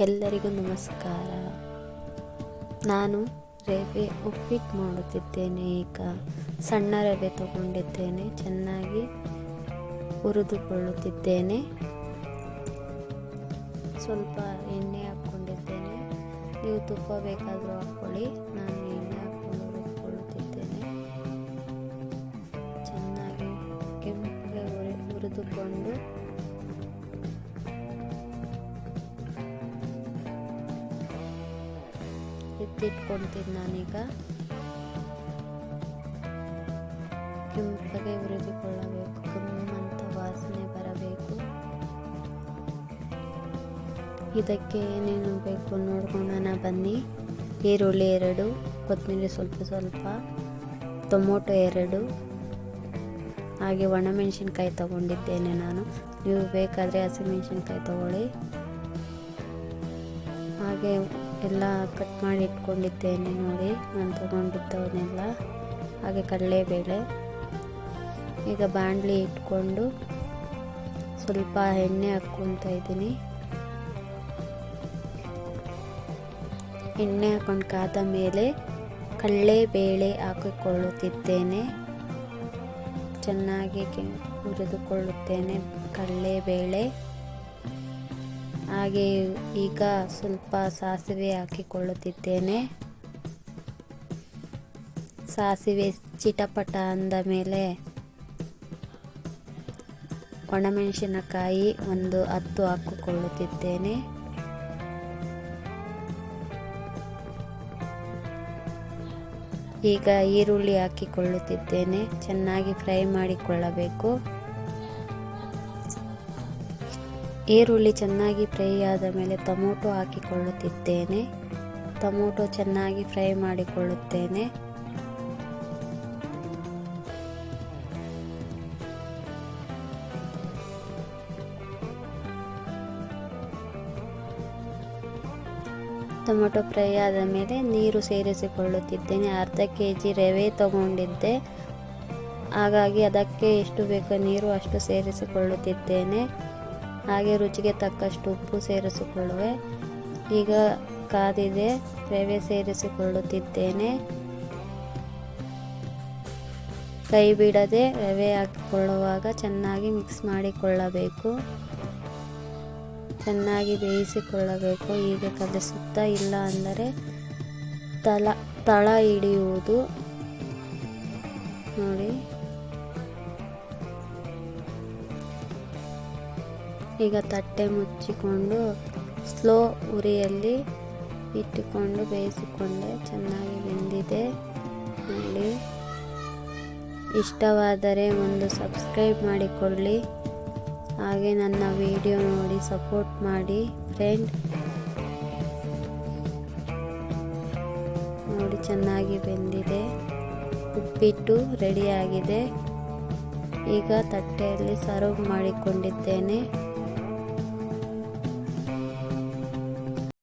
ಎಲ್ಲರಿಗೂ ನಮಸ್ಕಾರ. ನಾನು ರವೆ ಉಪ್ಪಿಟ್ಟು ಮಾಡುತ್ತಿದ್ದೇನೆ. ಈಗ ಸಣ್ಣ ರವೆ ತಗೊಂಡಿದ್ದೇನೆ. ಚೆನ್ನಾಗಿ ಹುರಿದುಕೊಳ್ಳುತ್ತಿದ್ದೇನೆ. ಸ್ವಲ್ಪ ಎಣ್ಣೆ ಹಾಕ್ಕೊಂಡಿದ್ದೇನೆ. ನೀವು ತುಪ್ಪ ಬೇಕಾದರೂ ಹಾಕ್ಕೊಳ್ಳಿ. ನಾನು ಎಣ್ಣೆ ಹಾಕ್ಕೊಂಡು ಹುರಿದುಕೊಳ್ಳುತ್ತಿದ್ದೇನೆ. ಚೆನ್ನಾಗಿ ಕೆಂಪಿಗೆ ಹುರಿ, ಹುರಿದುಕೊಂಡು ಎತ್ತಿಟ್ಕೊಳ್ತೀನಿ ನಾನೀಗ. ಕೆಂಪಗೆ ಹುರಿದುಕೊಳ್ಳಬೇಕು, ಕೆಮ್ಮಂತ ವಾಸನೆ ಬರಬೇಕು. ಇದಕ್ಕೆ ಏನೇನು ಬೇಕು ನೋಡ್ಕೊಳ್ಳೋಣ ಬನ್ನಿ. ಈರುಳ್ಳಿ ಎರಡು ಕೊತ್ತಂಬರಿ ಸ್ವಲ್ಪ ಸ್ವಲ್ಪ, ಟೊಮೊಟೊ ಎರಡು. ಹಾಗೆ ಒಣಮೆಣಸಿನ್ಕಾಯಿ ತಗೊಂಡಿದ್ದೇನೆ ನಾನು. ನೀವು ಬೇಕಾದರೆ ಹಸಿಮೆಣಸಿನ್ಕಾಯಿ ತಗೊಳ್ಳಿ. ಹಾಗೆ ಎಲ್ಲ ಕಟ್ ಮಾಡಿ ಇಟ್ಕೊಂಡಿದ್ದೇನೆ ನೋಡಿ. ನಾನು ತೊಗೊಂಡಿದ್ದವನ್ನೆಲ್ಲ. ಹಾಗೆ ಕಡಲೆಬೇಳೆ ಈಗ ಬಾಣಲಿ ಇಟ್ಕೊಂಡು ಸ್ವಲ್ಪ ಎಣ್ಣೆ ಹಾಕ್ಕೊತಾ ಇದ್ದೀನಿ. ಎಣ್ಣೆ ಹಾಕೊಂಡು ಕಾದ ಮೇಲೆ ಕಡಲೆಬೇಳೆ ಹಾಕಿಕೊಳ್ಳುತ್ತಿದ್ದೇನೆ. ಚೆನ್ನಾಗಿ ಹುರಿದುಕೊಳ್ಳುತ್ತೇನೆ ಕಡಲೆಬೇಳೆ ಹಾಗೆ ಈಗ ಸ್ವಲ್ಪ ಸಾಸಿವೆ ಹಾಕಿಕೊಳ್ಳುತ್ತಿದ್ದೇನೆ. ಸಾಸಿವೆ ಚಿಟಪಟ ಅಂದ ಮೇಲೆ ಒಣಮೆಣಸಿನಕಾಯಿ ಒಂದು ಹತ್ತು ಹಾಕಿಕೊಳ್ಳುತ್ತಿದ್ದೇನೆ. ಈಗ ಈರುಳ್ಳಿ ಹಾಕಿಕೊಳ್ಳುತ್ತಿದ್ದೇನೆ. ಚೆನ್ನಾಗಿ ಫ್ರೈ ಮಾಡಿಕೊಳ್ಳಬೇಕು. ಈರುಳ್ಳಿ ಚೆನ್ನಾಗಿ ಫ್ರೈ ಆದ ಮೇಲೆ ಟೊಮೊಟೊ ಹಾಕಿಕೊಳ್ಳುತ್ತಿದ್ದೇನೆ. ಟೊಮೊಟೊ ಚೆನ್ನಾಗಿ ಫ್ರೈ ಮಾಡಿಕೊಳ್ಳುತ್ತೇನೆ. ಟೊಮೊಟೊ ಫ್ರೈ ಆದ ಮೇಲೆ ನೀರು ಸೇರಿಸಿಕೊಳ್ಳುತ್ತಿದ್ದೇನೆ. ಅರ್ಧ ಕೆ ಜಿ ರವೆ ತಗೊಂಡಿದ್ದೆ. ಹಾಗಾಗಿ ಅದಕ್ಕೆ ಎಷ್ಟು ಬೇಕೋ ನೀರು ಅಷ್ಟು ಸೇರಿಸಿಕೊಳ್ಳುತ್ತಿದ್ದೇನೆ. ಹಾಗೆ ರುಚಿಗೆ ತಕ್ಕಷ್ಟು ಉಪ್ಪು ಸೇರಿಸಿಕೊಳ್ಳುವೆ. ಈಗ ಕಾದಿದೆ ರವೆ ಸೇರಿಸಿಕೊಳ್ಳುತ್ತಿದ್ದೇನೆ. ಕೈ ಬಿಡದೆ ರವೆ ಹಾಕಿಕೊಳ್ಳುವಾಗ ಚೆನ್ನಾಗಿ ಮಿಕ್ಸ್ ಮಾಡಿಕೊಳ್ಳಬೇಕು. ಚೆನ್ನಾಗಿ ಬೇಯಿಸಿಕೊಳ್ಳಬೇಕು. ಹೀಗೆ ಕಲಿಸುತ್ತಾ ಇಲ್ಲ ಅಂದರೆ ತಳ ತಳ ಹಿಡಿಯುವುದು. ನೋಡಿ. ಈಗ ತಟ್ಟೆ ಮುಚ್ಚಿಕೊಂಡು ಸ್ಲೋ ಉರಿಯಲ್ಲಿ ಇಟ್ಟುಕೊಂಡು ಬೇಯಿಸಿಕೊಂಡೆ. ಚೆನ್ನಾಗಿ ಬೆಂದಿದೆ. ನೋಡಿ ಇಷ್ಟವಾದರೆ ಒಂದು ಸಬ್ಸ್ಕ್ರೈಬ್ ಮಾಡಿಕೊಳ್ಳಿ. ಹಾಗೆ ನನ್ನ ವಿಡಿಯೋ ನೋಡಿ ಸಪೋರ್ಟ್ ಮಾಡಿ ಫ್ರೆಂಡ್. ನೋಡಿ ಚೆನ್ನಾಗಿ ಬೆಂದಿದೆ. ಉಪ್ಪಿಟ್ಟು ರೆಡಿಯಾಗಿದೆ. ಈಗ ತಟ್ಟೆಯಲ್ಲಿ ಸರ್ವ್ ಮಾಡಿಕೊಂಡಿದ್ದೇನೆ.